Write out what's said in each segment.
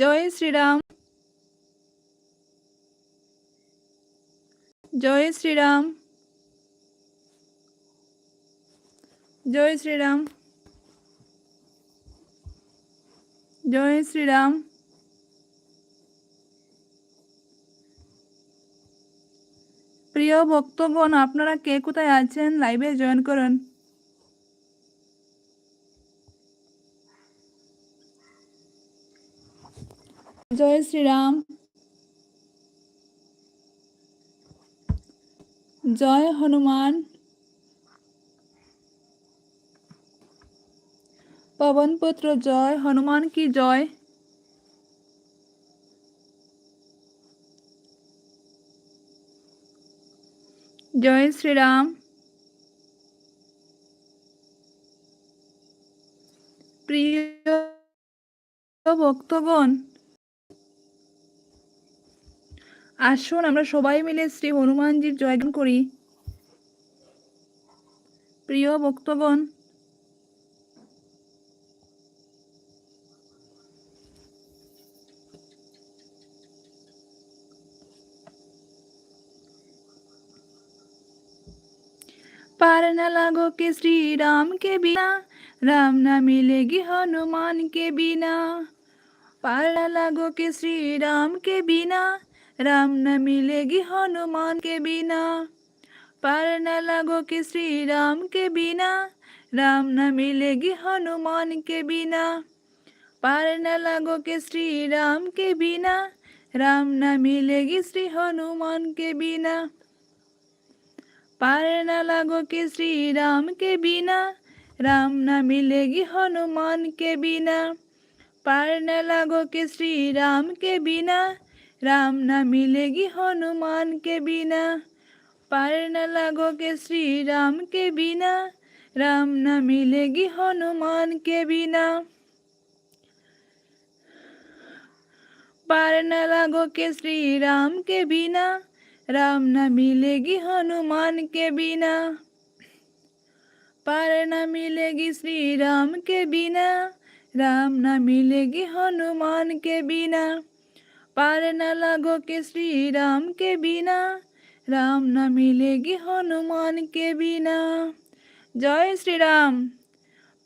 জয় শ্রীরাম। জয় শ্রীরাম। জয় শ্রীরাম। জয় শ্রীরাম। প্রিয় ভক্তগণ, আপনারা কে কোথায় আছেন? লাইভে জয়েন করুন। জয় শ্রীরাম। জয় হনুমান। পবনপুত্র জয় হনুমান কি জয়? জয় শ্রীরাম। প্রিয় ভক্তগণ আসুন আমরা সবাই মিলে শ্রী হনুমানজির জয়গান করি প্রিয় ভক্তগণ पार न लगो कि श्री राम के बिना राम न मिलेगी हनुमान के बिना पार न लगो कि श्री राम के बिना রাম না মিলেগি হনুমান কে বিনা। পার না লাগো কি শ্রী বিনা। রাম না মিলেগি হনুমান কে বিনা। পার না লাগো কি শ্রী বিনা। রাম না মিলেগি শ্রী হনুমান কে বিনা। পার না লাগো কি শ্রী বিনা। রাম না মিলেগি হনুমান কে বিনা। পার না লাগো কি শ্রী বিনা। राम न मिलेगी हनुमान के बिना पार न लगो कि श्री राम के बिना राम न मिलेगी हनुमान के बिना पार न लगो कि श्री राम के बिना राम न मिलेगी हनुमान के बिना पार न मिलेगी श्री राम के बिना राम न मिलेगी हनुमान के बिना পারে না লাগো কে শ্রীরাম কে বিনা। রাম না মিলে গি হনুমান বিনা। জয় শ্রীরাম,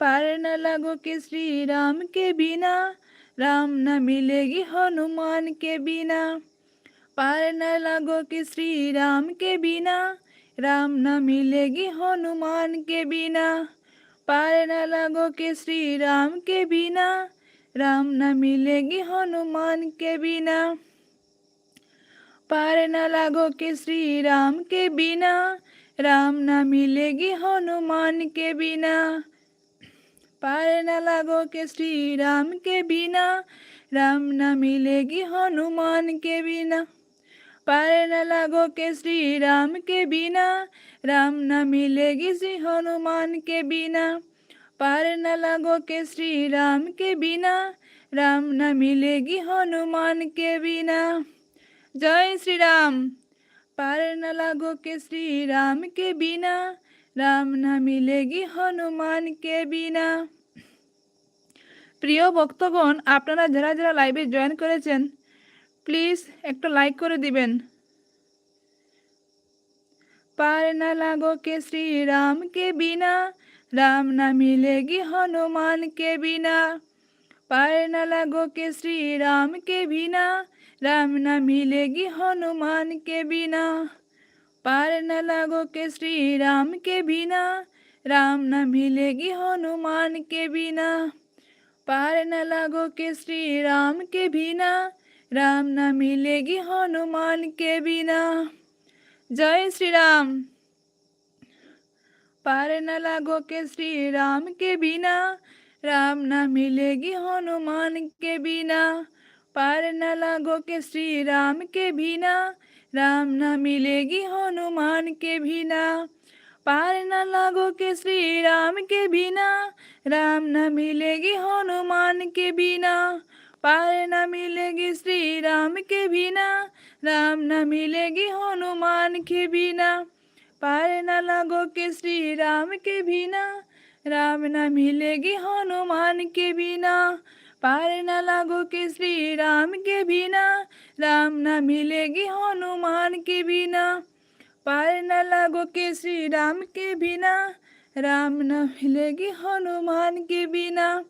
পারে না লাগো কে শ্রীরাম কে বিনা। রাম না মিলে গি হনুমান কে বিনা। পারে না লাগো কে শ্রীরাম কে বিনা। রাম না মিলেগি হনুমান কে বিনা। পারে না লাগো কে শ্রীরাম বিনা। রাম না মিলেগি হনুমান কে বিনা পার না লাগো কে শ্রী কে বিনা রাম না মিলেগি হনুমান কে বিনা পার না লাগো কে শ্রী কে বিনা রাম না মিলেগি হনুমান কে বিনা পার না লাগো কে শ্রী কে বিনা রাম না মিলেগি শ্রী হনুমান কে বিনা পার না লাগো কে শ্রীরাম কে বিনা, রাম না মিলেগি হনুমান কে বিনা। জয় শ্রীরাম, পার না লাগো কে শ্রীরাম কে বিনা, রাম না মিলেগি হনুমান কে বিনা। প্রিয় ভক্তগণ, আপনারা যারা যারা লাইভে জয়েন করেছেন প্লিজ একটা লাইক করে দিবেন। পার না লাগো কে শ্রীরাম কে বিনা রাম না মিলেগি হনুমান কে বিনা। পায় না লাগো কে শ্রী রাম কে বিনা। রাম না মিলেগি হনুমান কে বিনা। পার না লাগো কে শ্রী রাম কে বিনা। রাম না মিলেগি হনুমান কে বিনা। পার না লাগো কে শ্রী রাম কে বিনা। রাম না মিলেগি হনুমান কে বিনা। জয় শ্রীরাম। पार न लगो के श्री राम के बिना राम न मिलेगी हनुमान के बिना पार न लगो के श्री राम के बिना राम न मिलेगी हनुमान के बिना पार न लगो के श्री राम के बिना राम न मिलेगी हनुमान के बिना पार न मिलेगी श्री राम के बिना राम न मिलेगी हनुमान के बिना पार न लगो के श्री राम के बिना। राम न मिलेगी हनुमान के बिना। पार न लागो के श्री राम के बिना। राम न मिलेगी हनुमान के बिना। पार न लागो के श्री राम के बिना। राम न मिलेगी हनुमान के बिना।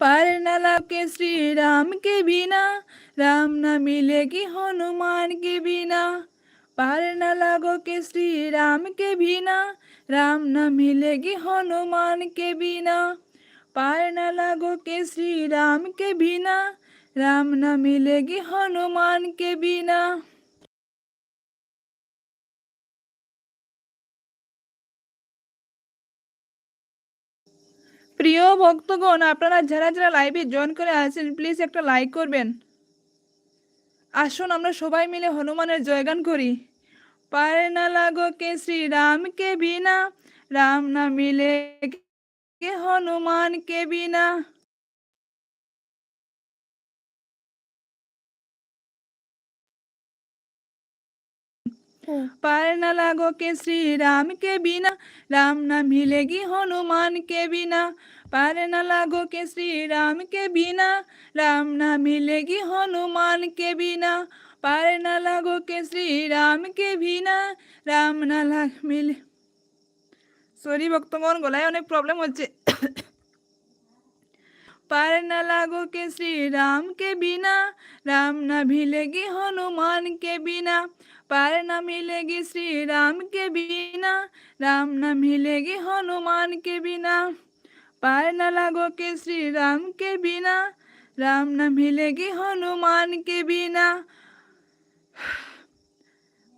पार न लागो के श्री राम के बिना। राम न मिलेगी हनुमान के बिना। पार न लागो के श्री राम के बिना राम न मिलेगी हनुमान के बिना पार न लागो के श्री राम के बिना राम न मिलेगी हनुमान के बिना প্রিয় ভক্তগণ আপনারা যারা যারা লাইভে জয়েন করে আছেন প্লিজ একটা লাইক করবেন আসুন আমরা সবাই মিলে হনুমানের জয়গান করি পারে না লাগো কে শ্রী রাম কে বিনা রাম না মিলে কে হনুমান কে বিনা पार न लागो के श्री राम के बिना राम न मिलेगी हनुमान के बिना पार न लागो के श्री राम के बिना राम न मिलेगी हनुमान के बिना पार न लागो के श्री राम के बिना রাম না লাগ মিলে সরি ভক্তগণ গলায় অনেক প্রবলেম হচ্ছে पार न लागो के श्री राम के बिना राम न मिलेगी हनुमान के बिना पार न मिलेगी श्री राम के बिना राम न मिलेगी हनुमान के बिना पार न लागो के श्री राम के बिना राम न मिलेगी हनुमान के बिना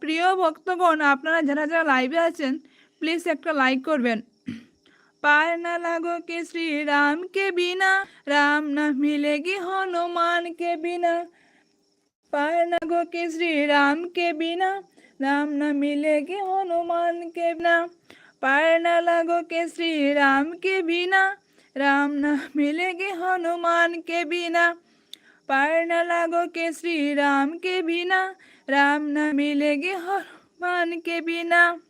প্রিয় ভক্তগণ আপনারা যারা যারা লাইভে আছেন প্লিজ একটা লাইক করবেন पार न लगो के श्री राम के बिना राम न मिलेगी हनुमान के बिना पार न लगो के श्री राम के बिना राम न मिलेगी हनुमान के बिना पार न लगो के श्री राम के बिना, राम न मिलेगी हनुमान के बिना। पार न लगो के श्री राम के बिना, राम न मिलेगी हनुमान के बिना।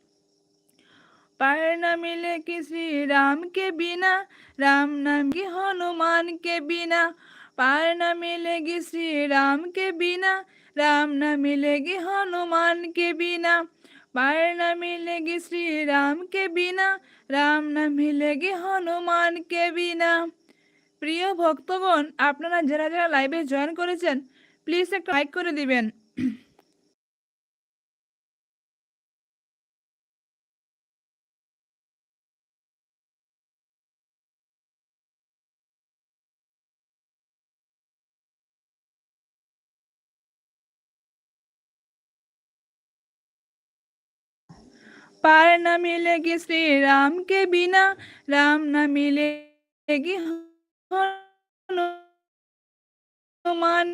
पार न मिले कि श्री राम के बिना, राम नाम की हनुमान के बिना। पार न मिलेगी श्री राम के बिना, राम न मिलेगी हनुमान के बिना। पार न मिलेगी श्री राम के बिना রাম না মিলেগি হনুমানকে বিনা প্রিয় ভক্তগণ আপনারা যারা যারা লাইভে জয়েন করেছেন প্লিজ একটা লাইক করে দিবেন पार न मिलेगी श्री राम के बिना राम न मिलेगी हनुमान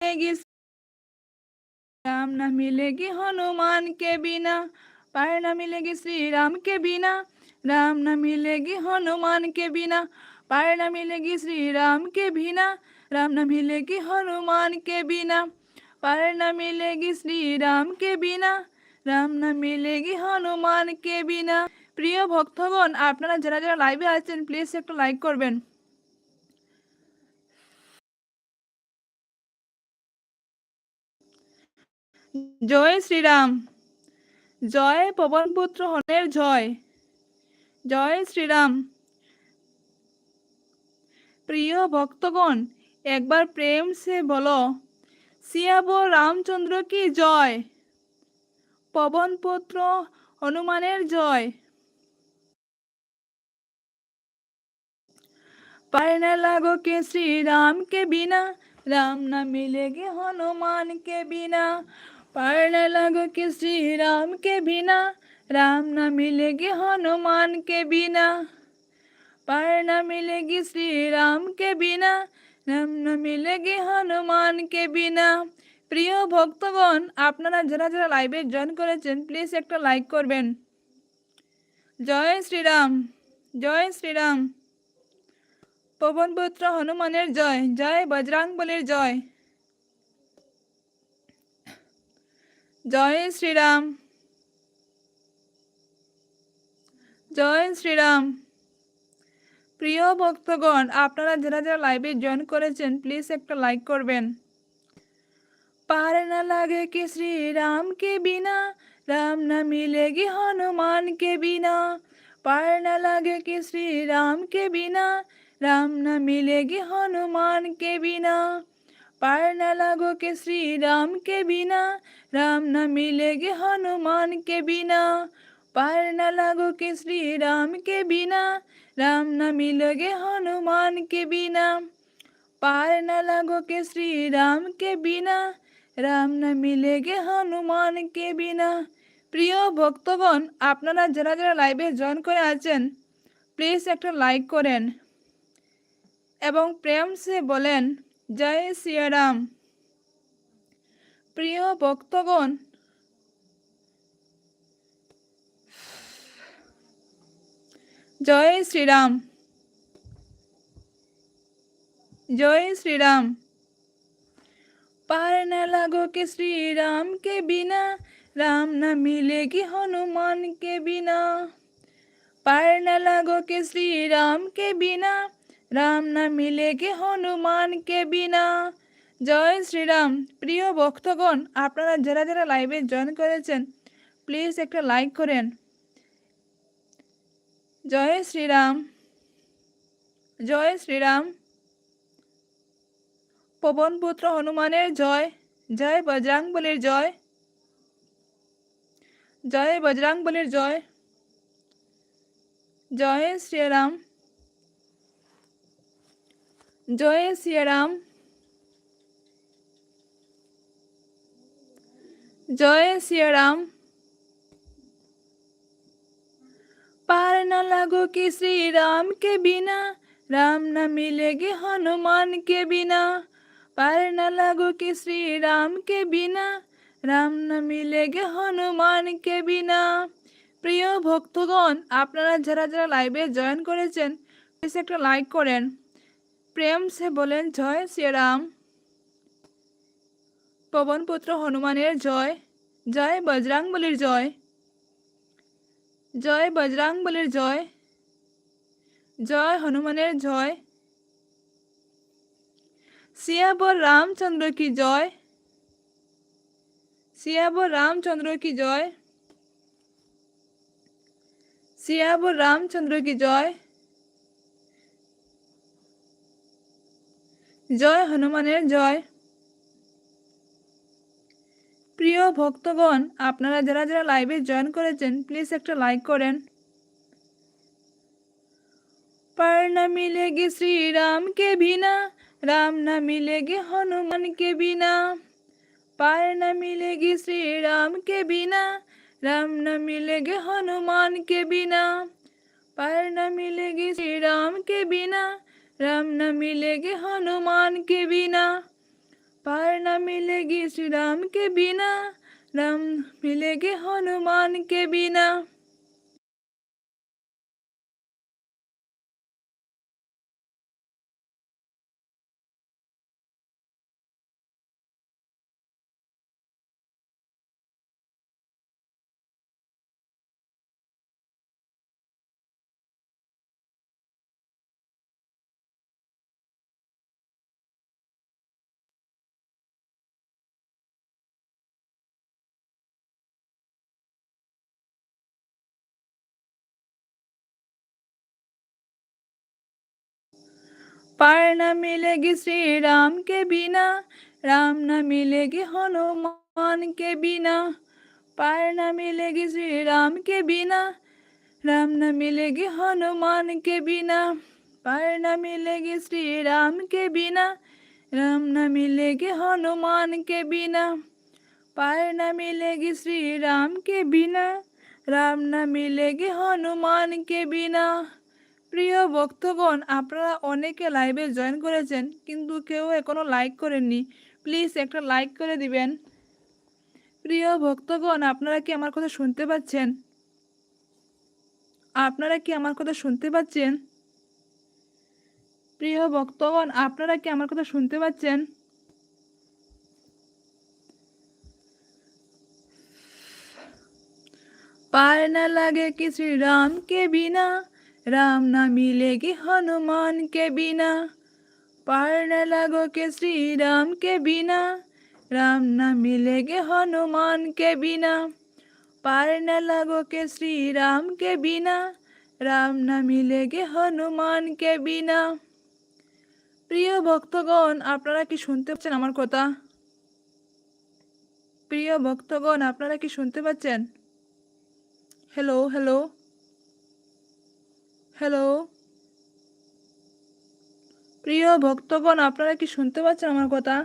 मिलेगी राम न मिलेगी हनुमान के बिना पार न मिलेगी श्री राम के बिना राम न मिलेगी हनुमान के बिना पार न मिलेगी श्री राम के बिना राम न मिलेगी हनुमान के बिना पार न मिलेगी श्री राम के बिना রাম না মিলেগি হনুমান কে বিনা প্রিয় ভক্তগণ আপনারা যারা যারা লাইভে আছেন প্লিজ একটু লাইক করবেন জয় শ্রীরাম জয় পবনপুত্র হনের জয় জয় শ্রীরাম প্রিয় ভক্তগণ একবার প্রেম সে বলো সিয়াব রামচন্দ্র কি জয়? পবনপত্র হনুমানের জয়। পায় না লাগো কে শ্রী রাম কে বিনা, রাম না মিলেগে হনুমান কে বিনা। পায় না লাগো কে শ্রী রাম কে বিনা, রাম না মিলেগে হনুমান কে বিনা। পায় না মিলেগি শ্রী রাম কে বিনা রাম নামে লেগে হনুমানকে বিনা? প্রিয় ভক্তগণ, আপনারা যারা যারা লাইভে জয়েন করেছেন প্লিজ একটা লাইক করবেন। জয় শ্রীরাম জয় শ্রীরাম। পবনপুত্র হনুমানের জয় জয় বজরাং বলির জয়। জয় শ্রীরাম জয় শ্রীরাম। প্রিয় ভক্তগণ, আপনারা যারা যারা লাইভে জয়েন করেছেন প্লিজ একটা লাইক করবেন। পারে না লাগে কি শ্রী রাম কে বিনা, রাম না মিলেগি হনুমান কে বিনা। পার না লাগে কি শ্রী রাম কে বিনা, রাম না মিলেগি হনুমান কে বিনা। পার না লাগো কে শ্রী রাম কে বিনা, রাম না মিলেগি হনুমান কে বিনা। पार न लगो कि श्री राम के बिना राम न मिलोगे हनुमान के बिना पार न लगो कि श्री राम के बिना রাম না মিলেগে হনুমান কে বিনা প্রিয় ভক্তগণ আপনারা যারা যারা লাইভে জয়েন করে আছেন প্লিজ একটা লাইক করেন এবং প্রেম সে বলেন জয় শ্রীরাম প্রিয় ভক্তগণ জয় শ্রীরাম জয় শ্রীরাম पार न लगो कि श्री राम के बिना राम न मिलेगी हनुमान के बिना पार न लगो कि श्री राम के बिना রাম না মিলেগে হনুমান কে বিনা জয় শ্রীরাম প্রিয় ভক্তগণ আপনারা যারা যারা লাইভে জয়েন করেছেন প্লিজ একটা লাইক করেন জয় শ্রীরাম জয় শ্রীরাম। পবন পুত্র হনুমানের জয় জয় বজরাং বলির জয় জয় বজরাং বলির জয়। জয় শ্রীরাম জয় শ্রীরাম। জয় শ্রীরাম। पार न लगो कि श्री राम के बिना राम न मिलेगी हनुमान के बिना पार न लगो कि श्री राम के बिना রাম না মিলেগে হনুমান কে বিনা প্রিয় ভক্তগণ আপনারা যারা যারা লাইভে জয়েন করেছেন প্লিজ একটা লাইক করেন প্রেম সে বলেন জয় শ্রীরাম পবনপুত্র হনুমানের জয় জয় বজরাং বলির জয় জয় বজরাং বলির জয়। জয় হনুমানের জয়। সিয়াবর রামচন্দ্র কি জয়? সিয়াবর রামচন্দ্র কি জয়? সিয়াবর রামচন্দ্র কি জয়? জয় হনুমানের জয়। প্রিয় ভক্তগণ, আপনারা যারা যারা লাইভে জয়েন করেছেন প্লিজ একটা লাইক করেন। পার না মিলেগে শ্রী রাম কে বিনা রাম না মিলেগে হনুমান কে বিনা। পার না মিলেগে শ্রী রাম কে বিনা রাম না মিলেগে হনুমান কে বিনা। পার না শ্রীরামকে শ্রী রাম কে বিনা রাম না মিলেগে হনুমান কে বিনা। पार न मिलेगी श्री राम के बिना राम मिलेगी हनुमान के बिना। पार न मिलेगी श्री राम के बिना, राम न मिलेगी हनुमान के बिना। पार न मिलेगी श्री राम के बिना, राम न मिलेगी हनुमान के बिना। पार न मिलेगी श्री राम के बिना, राम न मिलेगी हनुमान के बिना। पार न मिलेगी श्री राम के बिना, राम न मिलेगी हनुमान के बिना। প্রিয় ভক্তগণ আপনারা অনেকে লাইভে জয়েন করেছেন, কিন্তু কেউ এখনও লাইক করেননি। প্লিজ একটা লাইক করে দিবেন। প্রিয় ভক্তগণ আপনারা কি আমার কথা শুনতে পাচ্ছেন? আপনারা কি আমার কথা শুনতে পাচ্ছেন? প্রিয় ভক্তগণ আপনারা কি আমার কথা শুনতে পাচ্ছেন? পায় না লাগে কি শ্রীরামকে বিনা। রাম না মিলেগি হনুমান কে বিনা পার না লাগো কে রাম কে বিনা রাম না মিলেগে হনুমান কে বিনা পার না লাগো কে রাম কে বিনা রাম না মিলেগে হনুমান কে বিনা প্রিয় ভক্তগণ আপনারা কি শুনতে পাচ্ছেন আমার কথা? প্রিয় ভক্তগণ আপনারা কি শুনতে পাচ্ছেন হ্যালো হ্যালো হ্যালো প্রিয় ভক্তগণ, আপনারা কি শুনতে পাচ্ছেন আমার কথা?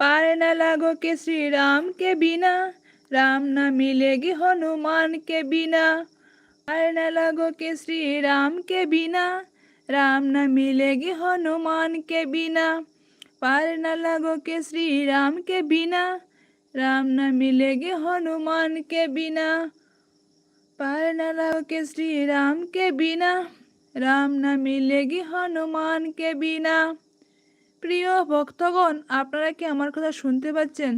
পারে না লাগো কে শ্রীরাম কে বিনা, রাম না মিলেগি হনুমান কে বিনা। পারে না লাগো কে শ্রীরাম কে বিনা, রাম না মিলেগি হনুমান কে বিনা। পারে না লাগো কে শ্রীরাম কে বিনা, রাম না মিলেগি হনুমান কে বিনা। पार न लगो के श्री राम के बिना রাম না মিলেগি হনুমানকে বিনা প্রিয় ভক্তগণ আপনারা কি আমার কথা শুনতে পাচ্ছেন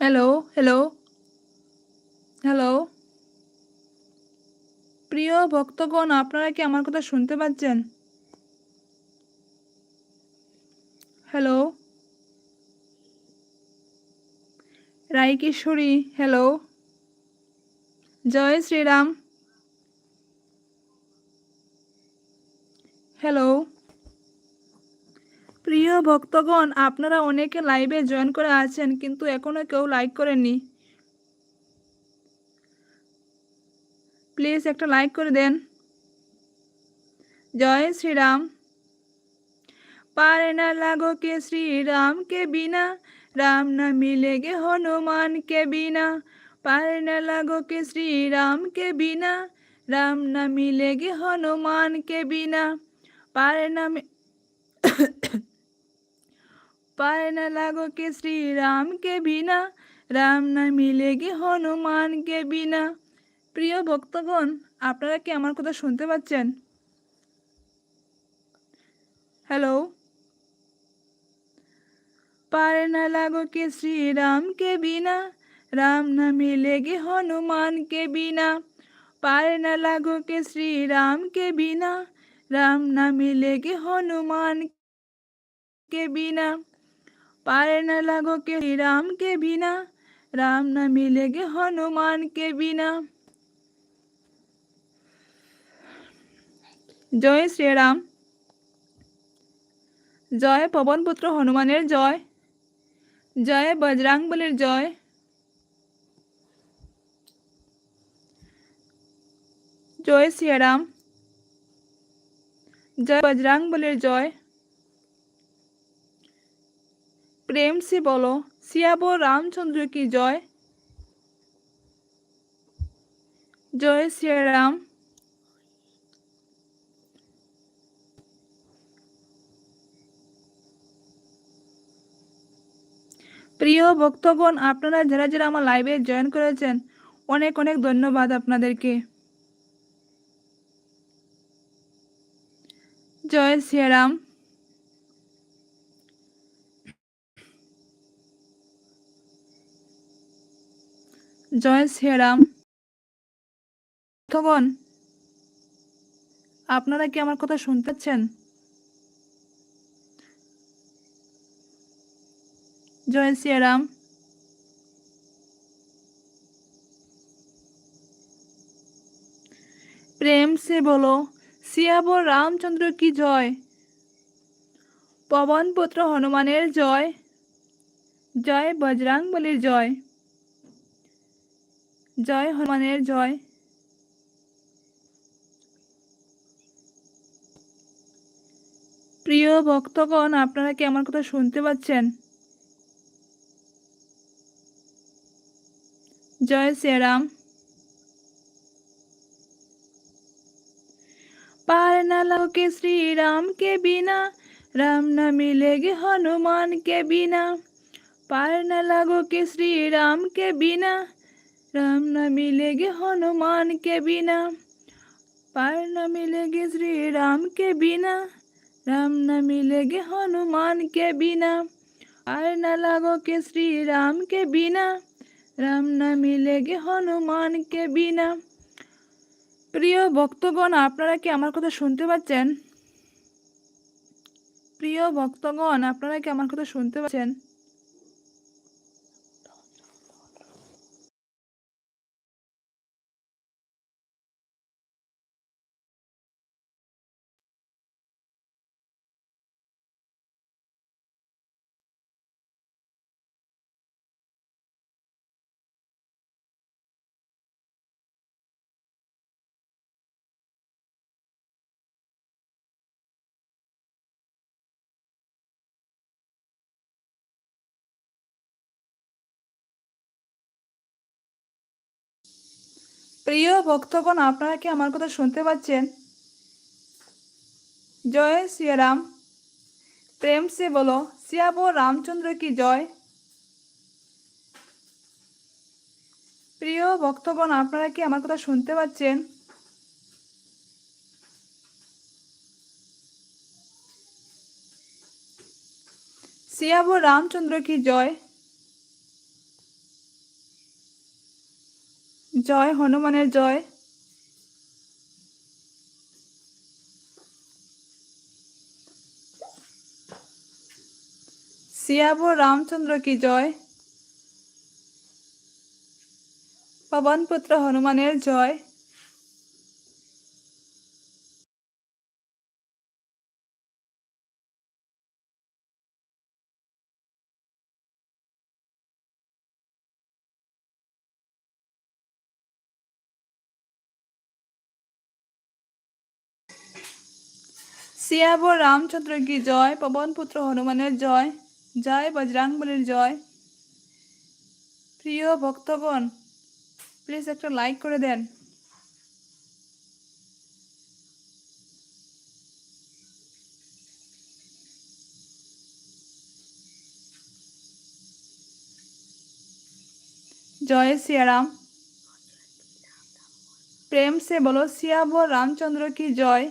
হ্যালো হ্যালো হ্যালো প্রিয় ভক্তগণ আপনারা কি আমার কথা শুনতে পাচ্ছেন হ্যালো রাইকিশোরী হ্যালো জয় শ্রীরাম। হ্যালো প্রিয় ভক্তগণ, আপনারা অনেকে লাইভে জয়েন করে আছেন, কিন্তু এখনও কেউ লাইক করেননি। প্লিজ একটা লাইক করে দেন। জয় শ্রীরাম। পারে না লাগো কে শ্রীরাম কে বিনা রাম না মিলেগে হনুমান কে বিনা পারে না লাগো কে শ্রীরাম কে বিনা রাম না মিলেগে হনুমান কে বিনা পারে না पाए न लगो के श्री राम के बिना রাম না মিলেগি হনুমানকে বিনা প্রিয় ভক্তগণ আপনারা কি আমার কথা শুনতে পাচ্ছেন হ্যালো পারে না লাগো কে শ্রী রাম কে বিনা রাম না মিলেগি হনুমান কে বিনা পারে না লাগো কে শ্রী রাম কে বিনা রাম না মিলেগি হনুমান के बिना पार न लगो के राम के बिना राम न मिलेगे हनुमान के बिना জয় শ্রীরাম জয় পবনপুত্র হনুমানের জয় জয় বজরাংবলের জয়। জয় শ্রীরাম। জয় বজরাংবলের জয়। প্রেম সে বলো, শিয়াব রামচন্দ্র কি জয়? জয় শ্রীরাম। প্রিয় ভক্তগণ, আপনারা যারা যারা আমার লাইভে জয়েন করেছেন, অনেক অনেক ধন্যবাদ আপনাদেরকে। জয় শ্রীরাম। জয় শ্রীরাম। ভক্তগণ, আপনারা কি আমার কথা শুনতে জয় শ্রীরাম প্রেম সে বলো সিয়াবো রামচন্দ্র কি জয়? পবনপুত্র হনুমানের জয় জয় বজরাং বলির জয়। জয় হনুমানের জয়। প্রিয় ভক্তগণ, আপনারা কি আমার কথা শুনতে পাচ্ছেন? জয় শ্রীরাম पार न लगे श्री राम के बिना राम न मिलेगे हनुमान के बिना पार न लगो के श्री राम के बिना राम न मिलेगे हनुमान के बिना पार न मिलेगे श्री राम के बिना राम न मिलेगे हनुमान के बिना আর না লাগো কে শ্রীরাম কে বিনা রাম না লেগে হনুমান কে বিনা। প্রিয় ভক্তগণ, আপনারা কি আমার কথা শুনতে পাচ্ছেন? প্রিয় ভক্তগণ, আপনারা কি আমার কথা শুনতে পাচ্ছেন? প্রিয় ভক্তগণ, আপনারা কি আমার কথা শুনতে পাচ্ছেন? জয় সিয়ারাম প্রেম সে বলো সিয়াবো রামচন্দ্র কি জয়? প্রিয় ভক্তগণ, আপনারা কি আমার কথা শুনতে পাচ্ছেন? সিয়াবো রামচন্দ্র কি জয়? জয় হনুমানের জয়। শিয়াব রামচন্দ্র কি জয়? পবনপুত্র হনুমানের জয়। সিয়াবো রামচন্দ্র কি জয়? পবন পুত্র হনুমানের জয়। জয় বজরাঙ্গবলির জয়। প্রিয় ভক্তগণ প্লিজ একটা লাইক করে দেন। জয় সিয়ারাম। প্রেম সে বলো, সিয়াবো রামচন্দ্র কি জয়?